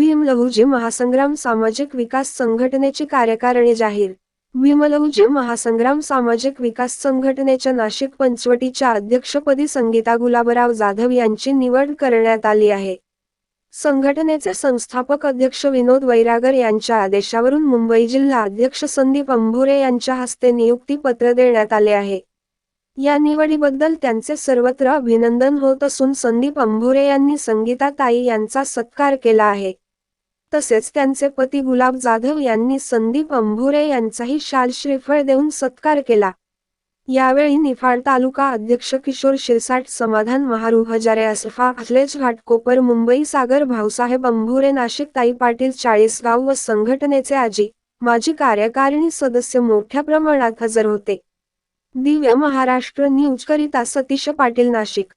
भीमलहुजी महासंग्राम सामाजिक विकास संघटनेची कार्यकारिणी जाहीर. भीमलहुजी महासंग्राम सामाजिक विकास संघटनेच्या नाशिक पंचवटीच्या अध्यक्षपदी संगीता गुलाबराव जाधव यांची निवड करण्यात आली आहे. संघटनेचे संस्थापक अध्यक्ष विनोद वैरागर यांच्या आदेशावरून मुंबई जिल्हा अध्यक्ष संदीप अंभुरे यांच्या हस्ते नियुक्ती पत्र देण्यात आले आहे. या निवडीबद्दल त्यांचे सर्वत्र अभिनंदन होत असून संदीप अंभुरे यांनी संगीता ताई यांचा सत्कार केला आहे. तसेच त्यांचे पती गुलाब जाधव यांनी संदीप अंभुरे यांचाही शाल श्रीफळ देऊन सत्कार केला. यावेळी निफाड तालुका अध्यक्ष किशोर शिरसाट समाधान महारू हजारे असफा अखलेज घाटकोपर मुंबई सागर भाऊसाहेब अंभुरे नाशिक ताई पाटील चाळीसगाव व संघटनेचे आजी माजी कार्यकारिणी सदस्य मोठ्या प्रमाणात हजर होते. दिव्य महाराष्ट्र न्यूज करिता सतीश पाटील नाशिक.